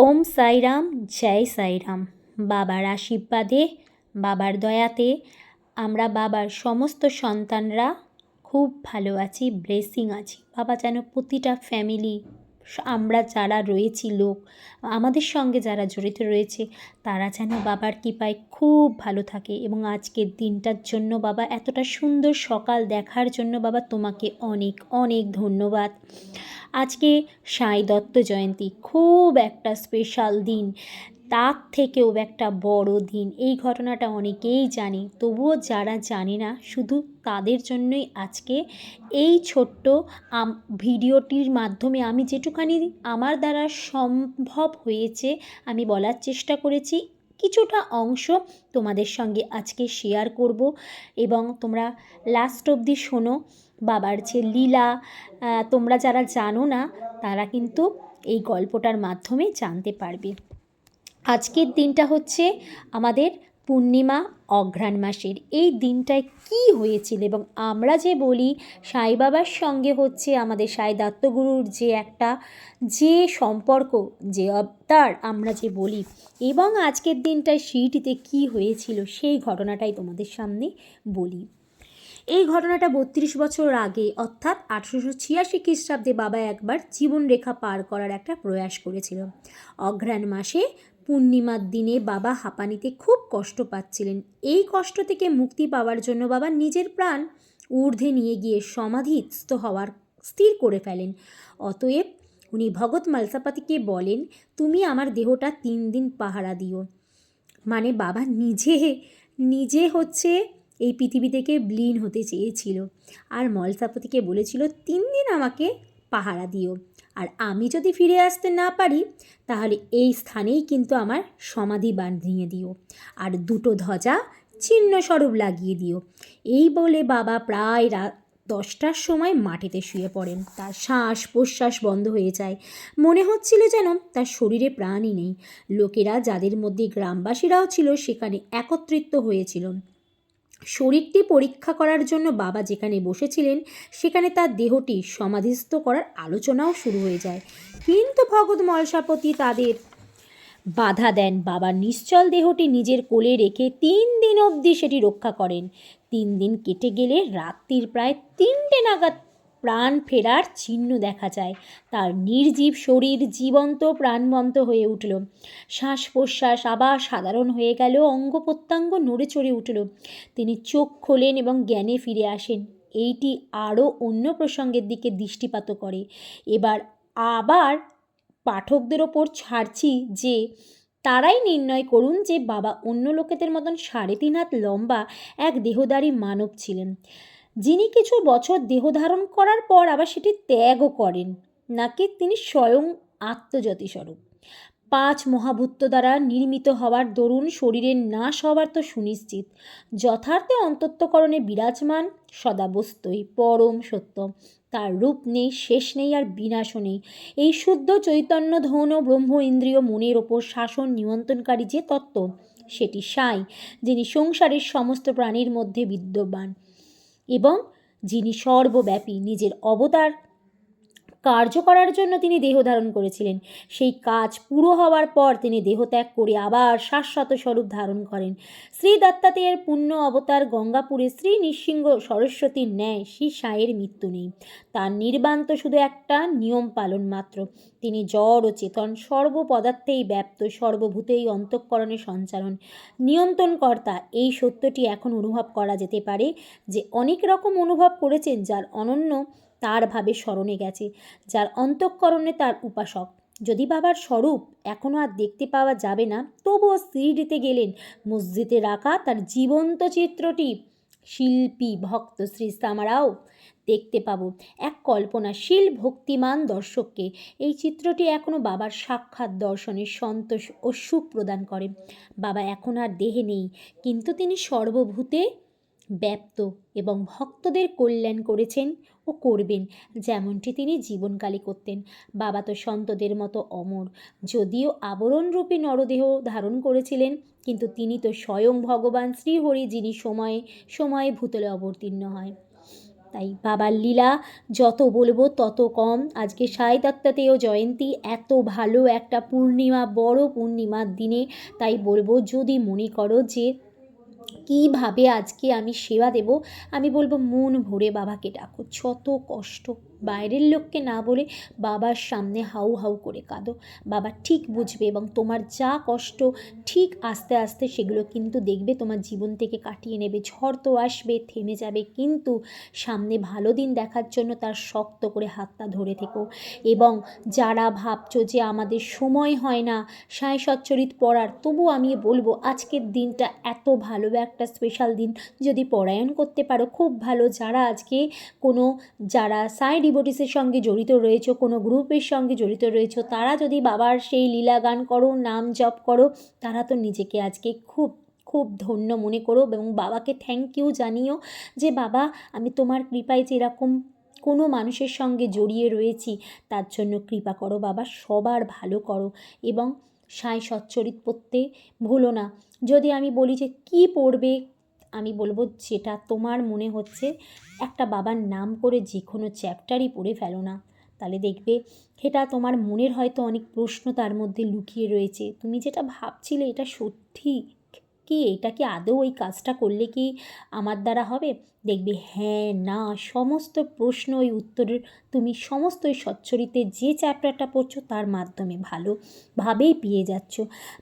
ওম সাইরাম, জয় সাইরাম। বাবার আশীর্বাদে, বাবার দয়াতে আমরা বাবার সমস্ত সন্তানরা খুব ভালো আছি ব্লেসিং আছি। বাবা যেন প্রতিটা ফ্যামিলি আমরা যারা রয়েছি লোক, আমাদের সঙ্গে যারা জড়িত রয়েছে, তারা যেন বাবার কৃপায় খুব ভালো থাকে এবং আজকের দিনটার জন্য বাবা এতটা সুন্দর সকাল দেখার জন্য বাবা তোমাকে অনেক অনেক ধন্যবাদ। আজকে সাই দত্ত জয়ন্তী, খুব একটা স্পেশাল দিন। তার থেকেও একটা বড় দিন। এই ঘটনাটা অনেকেই জানে, তবুও যারা জানে না, শুধু তাদের জন্যই আজকে এই ছোট্ট ভিডিওটির মাধ্যমে আমি যেটুখানি আমার দ্বারা সম্ভব হয়েছে, আমি বলার চেষ্টা করেছি কিছুটা অংশ তোমাদের সঙ্গে আজকে শেয়ার করব এবং তোমরা লাস্ট অবধি শোনো। বাবার যে লীলা তোমরা যারা জানো না, তারা কিন্তু এই গল্পটার মাধ্যমে জানতে পারবে। আজকের দিনটা হচ্ছে আমাদের পূর্ণিমা, অঘ্রাণ মাসের এই দিনটায় কি হয়েছিল এবং আমরা যে বলি, সাই বাবার সঙ্গে হচ্ছে আমাদের সাই দত্তগুরুর যে একটা যে সম্পর্ক, যে অবতার আমরা যে বলি এবং আজকের দিনটায় সিটিতে কি হয়েছিল সেই ঘটনাটাই তোমাদের সামনে বলি। এই ঘটনাটা বত্রিশ বছর আগে অর্থাৎ আঠেরোশো ছিয়াশি খ্রিস্টাব্দে বাবা একবার জীবনরেখা পার করার একটা প্রয়াস করেছিল। অঘ্রাণ মাসে পূর্ণিমার দিনে বাবা হাঁপানিতে খুব কষ্ট পাচ্ছিলেন। এই কষ্ট থেকে মুক্তি পাওয়ার জন্য বাবা নিজের প্রাণ ঊর্ধ্বে নিয়ে গিয়ে সমাধিস্থ হওয়ার স্থির করে ফেলেন। অতএব উনি ভগৎ মালসাপাতিকে বলেন, তুমি আমার দেহটা তিন দিন পাহারা দিও। মানে বাবা নিজে নিজে হচ্ছে এই পৃথিবী থেকে ব্লীন হতে চেয়েছিল। আর মলসাপতিকে বলেছিল, তিন দিন আমাকে পাহারা দিও। আর আমি যদি ফিরে আসতে না পারি, তাহলে এই স্থানেই কিন্তু আমার সমাধি বাঁধিয়ে দিও। আর দুটো ধ্বজা চিহ্নস্বরূপ লাগিয়ে দিও। এই বলে বাবা প্রায় রাত দশটার সময় মাটিতে শুয়ে পড়েন। তার শ্বাস প্রশ্বাস বন্ধ হয়ে যায়। মনে হচ্ছিল যেন তার শরীরে প্রাণই নেই। লোকেরা যাদের মধ্যে গ্রামবাসীরাও ছিল, সেখানে একত্রিত হয়েছিল শরীরটি পরীক্ষা করার জন্য বাবা যেখানে বসেছিলেন, সেখানে তার দেহটি সমাধিস্থ করার আলোচনাও শুরু হয়ে যায়। কিন্তু ভগৎ মলসাপতি তাদের বাধা দেন। বাবার নিশ্চল দেহটি নিজের কোলে রেখে তিন দিন অবধি সেটি রক্ষা করেন। তিন দিন কেটে গেলে রাত্রির প্রায় তিনটে নাগাদ প্রাণ ফেরার চিহ্ন দেখা যায়। তার নির্জীব শরীর জীবন্ত প্রাণবন্ত হয়ে উঠল। শ্বাস প্রশ্বাস আবার সাধারণ হয়ে গেল, অঙ্গ প্রত্যঙ্গ নড়ে চড়ে উঠল। তিনি চোখ খোলেন এবং জ্ঞানে ফিরে আসেন। এইটি আরও অন্য প্রসঙ্গের দিকে দৃষ্টিপাত করে। এবার আবার পাঠকদের ওপর ছাড়ছি যে, তারাই নির্ণয় করুন যে, বাবা অন্য লোকেদের মতন সাড়ে তিন হাত লম্বা এক দেহদারী মানব ছিলেন। যিনি কিছু বছর দেহ ধারণ করার পর আবার সেটি ত্যাগও করেন, নাকি তিনি স্বয়ং আত্মজ্যোতি স্বরূপ পাঁচ মহাভূত দ্বারা নির্মিত হওয়ার দরুন শরীরের নাশ হওয়ার তো সুনিশ্চিত। যথার্থে অন্তত্বকরণে বিরাজমান সদাবস্তই পরম সত্য। তার রূপ নেই, শেষ নেই আর বিনাশও নেই। এই শুদ্ধ চৈতন্য ধন ব্রহ্ম ইন্দ্রিয় মনের ওপর শাসন নিয়ন্ত্রণকারী যে তত্ত্ব, সেটি সাই, যিনি সংসারের সমস্ত প্রাণীর মধ্যে বিদ্যমান। এবং যিনি সর্বব্যাপী নিজের অবতার কার্য করার জন্য তিনি দেহ ধারণ করেছিলেন। সেই কাজ পুরো হওয়ার পর তিনি দেহত্যাগ করে আবার শাশ্বত স্বরূপ ধারণ করেন। শ্রী দত্তাতেয়ের পুণ্য অবতার গঙ্গাপুরে শ্রী নৃসিংহ সরস্বতীর ন্যায় শ্রী সায়ের মৃত্যু নেই। তার নির্বান্ত শুধু একটা, নিয়ম পালন মাত্র। তিনি জড় ও চেতন সর্বপদার্থেই ব্যপ্ত, সর্বভূতেই অন্তঃকরণে সঞ্চালন। নিয়ন্ত্রণকর্তা, এই সত্যটি এখন অনুভব করা যেতে পারে যে অনেক রকম অনুভব করেছেন যার অনন্য তার ভাবে স্মরণে গেছে, যার অন্তঃকরণে তার উপাসক। যদি বাবার স্বরূপ এখনও আর দেখতে পাওয়া যাবে না, তবুও সিঁড়িতে গেলেন। মসজিদে রাখা তার জীবন্ত চিত্রটি। শিল্পী, ভক্ত শ্রী সামারাও দেখতে পাবো। এক কল্পনাশীল ভক্তিমান দর্শককে। এই চিত্রটি এখনও বাবার সাক্ষাৎ দর্শনের সন্তোষ ও সুখ প্রদান করে। বাবা এখন আর দেহে নেই, কিন্তু তিনি সর্বভূতে ব্যপ্ত এবং ভক্তদের কল্যাণ করেছেন ও করবেন, যেমনটি তিনি জীবনকালে করতেন। বাবা তো সন্তদের মতো অমর, যদিও আবরণরূপী নরদেহ ধারণ করেছিলেন, কিন্তু তিনি তো স্বয়ং ভগবান শ্রীহরি, যিনি সময়ে সময়ে ভূতলে অবতীর্ণ হয়। তাই বাবার লীলা যত বলব তত কম। আজকে সাই দত্তাতেও জয়ন্তী, এত ভালো একটা পূর্ণিমা, বড় পূর্ণিমার দিনে। তাই বলব, যদি মনে করো যে কীভাবে আজকে আমি সেবা দেব? আমি বলব মন ভরে বাবাকে ডাকো যত কষ্ট বাইরের লোককে না বলে বাবার সামনে হাউ হাউ করে কাঁদো। বাবা ঠিক বুঝবে এবং তোমার যা কষ্ট ঠিক আস্তে আস্তে সেগুলো কিন্তু দেখবে, তোমার জীবন থেকে কাটিয়ে নেবে। ঝড় তো আসবে, থেমে যাবে, কিন্তু সামনে ভালো দিন দেখার জন্য তার শক্ত করে হাতটা ধরে থেকো। এবং যারা ভাবছ যে আমাদের সময় হয় না সায় সচ্চরিত পড়ার, তবু আমি বলব আজকের দিনটা এত ভালো একটা স্পেশাল দিন। যদি পরায়ণ করতে পারো, খুব ভালো। যারা আজকে কোনো, যারা সাই ডিভোটিসের সঙ্গে জড়িত রয়েছে, কোনো গ্রুপের সঙ্গে জড়িত রয়েছে, তারা যদি বাবার সেই লীলা গান করো, নাম জপ করো, তারা তো নিজেকে আজকে খুব খুব ধন্য মনে করো এবং বাবাকে থ্যাংক ইউ জানিও যে বাবা, আমি তোমার কৃপায় যে এরকম কোনো মানুষের সঙ্গে জড়িয়ে রয়েছি, তার জন্য কৃপা করো বাবা, সবার ভালো করো এবং সাই সচ্চরিত পড়তে ভুলো না। যদি আমি বলি যে কী পড়বে আমি বলব যেটা তোমার মনে হচ্ছে একটা বাবার নাম করে যে কোনো চ্যাপ্টারই পড়ে ফেলো না। তাহলে দেখবে সেটা তোমার মনের হয়তো অনেক প্রশ্ন তার মধ্যে লুকিয়ে রয়েছে। তুমি যেটা ভাবছিলে এটা সত্যি? কি এটা কি আদৌ ওই কাজটা করলে কি আমার দ্বারা হবে? দেখবে হ্যাঁ না, সমস্ত প্রশ্ন, ওই উত্তরের, তুমি সমস্ত ওই সচ্চরিতে যে চ্যাপ্টারটা পড়ছো তার মাধ্যমে ভালোভাবেই পেয়ে যাচ্ছ।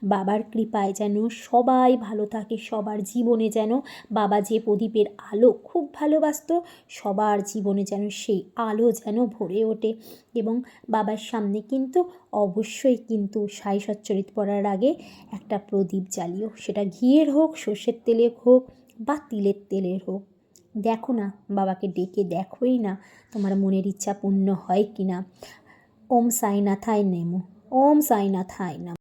বাবার কৃপায় যেন সবাই ভালো থাকে, সবার জীবনে যেন বাবা যে প্রদীপের আলো খুব ভালোবাসত, সবার জীবনে যেন সেই আলো যেন ভরে ওঠে। এবং বাবার সামনে কিন্তু অবশ্যই কিন্তু সাই সচ্চরিত পড়ার আগে একটা প্রদীপ জ্বালিও, সেটা ঘিয়ের হোক, সর্ষের তেলের হোক বা তিলের তেলের হোক। দেখো না, বাবাকে ডেকে দেখোই না তোমার মনের ইচ্ছা পূর্ণ হয় কি না ওম সাইনাথায় নেমো, ওম সাইনাথায় নাম।